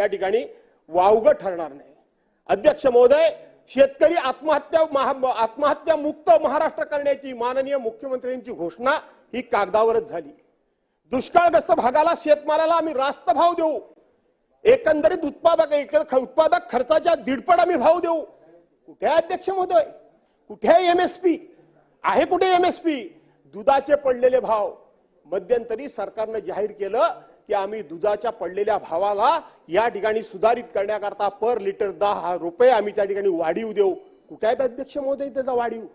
त्या ठिकाणी वावगं ठरणार नाही. अध्यक्ष महोदय शेतकरी आत्महत्या महा- आत्महत्या मुक्त महाराष्ट्र करण्याची माननीय मुख्यमंत्र्यांची घोषणा ही कागदावरच झाली. दुष्काळग्रस्त भागाला शेतमालाला आम्ही रास्त भाव देऊ. एकंदरीत उत्पादक एक- उत्पादक खर्चाच्या दीडपट आम्ही भाव देऊ. कुठे अध्यक्ष महोदय? कुठे आहे एमएसपी आहे कुठे एमएसपी दुधाचे पडलेले भाव. मध्यंतरी सरकारनं जाहीर केलं की आम्ही दुधाच्या पडलेल्या भावाला या ठिकाणी सुधारित करण्याकरता पर लिटर दहा रुपये आम्ही त्या ठिकाणी वाढीव देऊ. कुठे आहेत अध्यक्ष महोदय त्याचा वाढीव.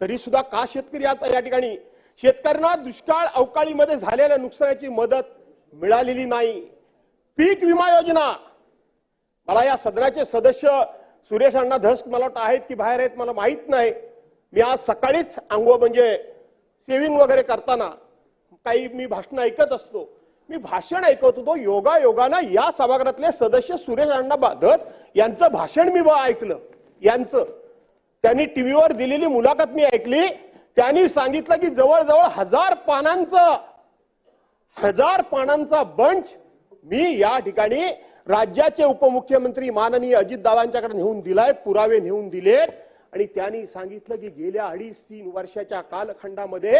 तरी सुद्धा का शेतकरी आता या ठिकाणी? शेतकऱ्यांना दुष्काळ अवकाळीमध्ये झालेल्या नुकसानाची मदत मिळालेली नाही. पीक विमा योजना. मला या सदनाचे सदस्य सुरेश अण्णा धस मला वाटतं आहेत की बाहेर आहेत मला माहीत नाही. मी आज सकाळीच अंगो म्हणजे सेविंग वगैरे करताना काही मी भाषण ऐकत असतो. मी भाषण ऐकत होतो योगा योगानं या सभागृहातले सदस्य सुरेश अण्णा धस यांचं भाषण मी ऐकलं. यांचं. त्यांनी टीव्हीवर दिलेली मुलाखत मी ऐकली. त्यांनी सांगितलं की जवळजवळ हजार पानांचं हजार पानांचा बंच मी या ठिकाणी राज्याचे उपमुख्यमंत्री माननीय अजितदादांच्याकडे नेऊन दिलाय पुरावे नेऊन दिलेत आणि त्यांनी सांगितलं की गेल्या अडीच तीन वर्षाच्या कालखंडामध्ये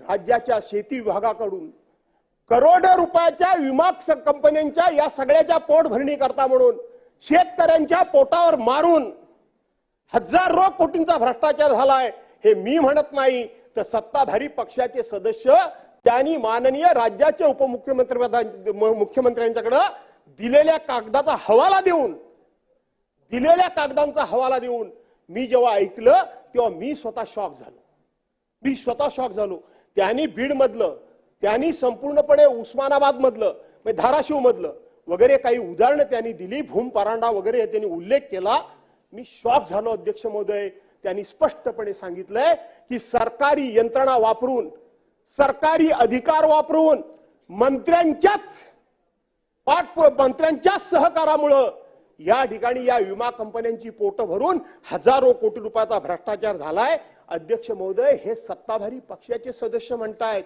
राज्याच्या शेती विभागाकडून करोडो रुपयाच्या विमा कंपन्यांच्या या सगळ्याच्या पोटभरणी करता म्हणून शेतकऱ्यांच्या पोटावर मारून हजारो कोटींचा भ्रष्टाचार झालाय हे मी म्हणत नाही. तर सत्ताधारी पक्षाचे सदस्य त्यांनी माननीय राज्याचे उपमुख्यमंत्री मुख्यमंत्र्यांच्याकडे दिलेल्या कागदाचा हवाला देऊन दिलेल्या कागदांचा हवाला देऊन मी जेव्हा ऐकलं तेव्हा मी स्वतः शॉक झालो. मी स्वतः शॉक झालो. त्यांनी बीड मधलं त्यांनी संपूर्णपणे उस्मानाबाद मधलं म्हणजे धाराशिव मधलं वगैरे काही उदाहरणं त्यांनी दिली भूम परांडा वगैरे त्यांनी उल्लेख केला. मी शॉक झालो अध्यक्ष महोदय त्यांनी स्पष्टपणे सांगितलंय की सरकारी यंत्रणा वापरून सरकारी अधिकार वापरून मंत्र्यांच्याच पाठ मंत्र्यांच्याच सहकारामुळं या ठिकाणी या विमा कंपन्यांची पोट भरून हजारो कोटी रुपयाचा भ्रष्टाचार झालाय. अध्यक्ष महोदय हे सत्ताधारी पक्षाचे सदस्य म्हणतायत.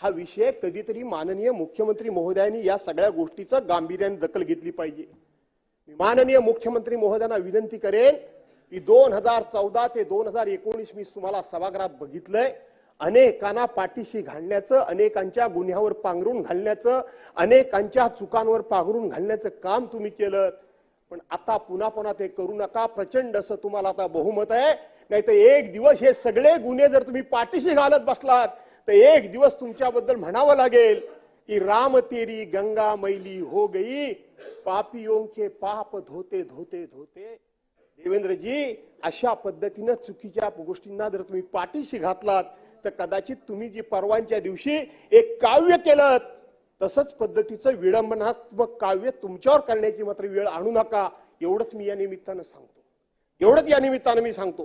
हा विषय कधीतरी माननीय मुख्यमंत्री महोदयांनी या सगळ्या गोष्टीचं गांभीर्याने दखल घेतली पाहिजे. माननीय मुख्यमंत्री महोदयांना विनंती करेन की दोन हजार चौदा ते दोन हजार एकोणीस मी तुम्हाला सभागृहात बघितलंय. अनेकांना पाठीशी घालण्याचं अनेकांच्या गुन्ह्यावर पांघरून घालण्याचं अनेकांच्या चुकांवर पांघरून घालण्याचं काम तुम्ही केलं. पण आता पुन्हा पुन्हा ते करू नका. प्रचंड असं तुम्हाला आता बहुमत आहे. नाही तर एक दिवस हे सगळे गुन्हे जर तुम्ही पाठीशी घालत बसलात तर एक दिवस तुमच्याबद्दल म्हणावं लागेल की राम तेरी गंगा मैली हो गई पापियों के पाप धोते धोते धोते. देवेंद्रजी अशा पद्धतीनं चुकीच्या गोष्टींना जर तुम्ही पाठीशी घातलात तर कदाचित तुम्ही जी परवानच्या दिवशी एक काव्य केलं तसंच पद्धतीचं विडंबनात्मक काव्य तुमच्यावर करण्याची मात्र वेळ आणू नका. एवढंच मी या निमित्तानं सांगतो. एवढंच या निमित्तानं मी सांगतो.